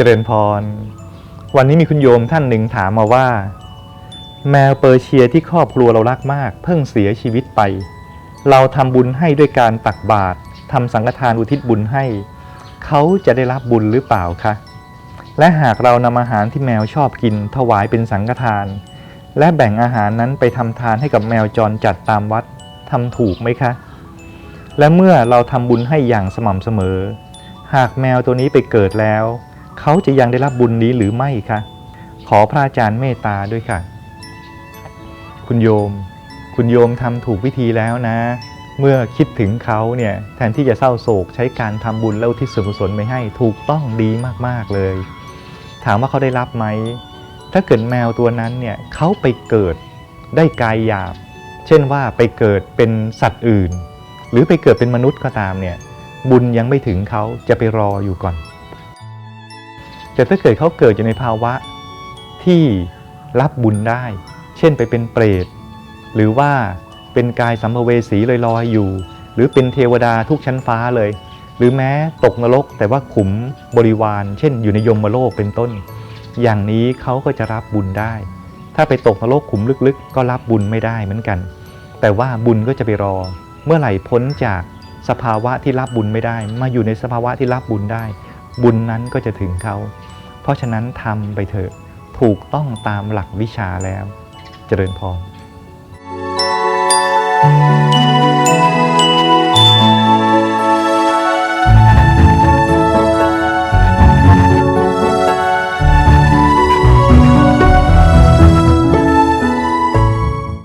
เจริญพร วันนี้มีคุณโยมท่านหนึ่งถามมาว่า แมวเปอร์เชียที่ครอบครัวเรารักมาก เพิ่งเสียชีวิตไป เราทำบุญให้ด้วยการตักบาตรทำสังฆทานอุทิศบุญให้ เขาจะได้รับบุญหรือเปล่าคะ และหากเรานำอาหารที่แมวชอบกินถวายเป็นสังฆทาน และแบ่งอาหารนั้นไปทำทานให้กับแมวจรจัดตามวัดทำถูกไหมคะ และเมื่อเราทำบุญให้อย่างสม่ำเสมอ หากแมวตัวนี้ไปเกิดแล้ว เขาจะยังได้รับบุญนี้หรือไม่คะขอพระอาจารย์เมตตาด้วยค่ะ คุณโยม คุณโยมทำถูกวิธีแล้วนะ เมื่อคิดถึงเขาเนี่ยแทนที่จะเศร้าโศกใช้การทำบุญแล้วที่ส่วนกุศลไปให้ถูกต้องดีมากๆเลย ถามว่าเขาได้รับไหม ถ้าเกิดแมวตัวนั้นเนี่ยเขาไปเกิดได้กายหยาบ เช่นว่าไปเกิดเป็นสัตว์อื่น หรือไปเกิดเป็นมนุษย์ก็ตามเนี่ยบุญยังไม่ถึงเขาจะไปรออยู่ก่อน แต่ถ้าเกิดเขาเกิดอยู่ในภาวะที่รับบุญได้ เช่นไปเป็นเปรต หรือว่าเป็นกายสัมภเวสีลอยๆอยู่ หรือเป็นเทวดาทุกชั้นฟ้าเลย หรือแม้ตกนรกแต่ว่าขุมบริวาร เช่นอยู่ในยมโลกเป็นต้น อย่างนี้เขาก็จะรับบุญได้ ถ้าไปตกนรกขุมลึกๆ ก็รับบุญไม่ได้เหมือนกัน แต่ว่าบุญก็จะไปรอ เมื่อไหร่พ้นจากสภาวะที่รับบุญไม่ได้ มาอยู่ในสภาวะที่รับบุญได้ บุญนั้นก็จะถึงเขา เพราะฉะนั้นทำไปเถอะ ถูกต้องตามหลักวิชาแล้ว เจริญพร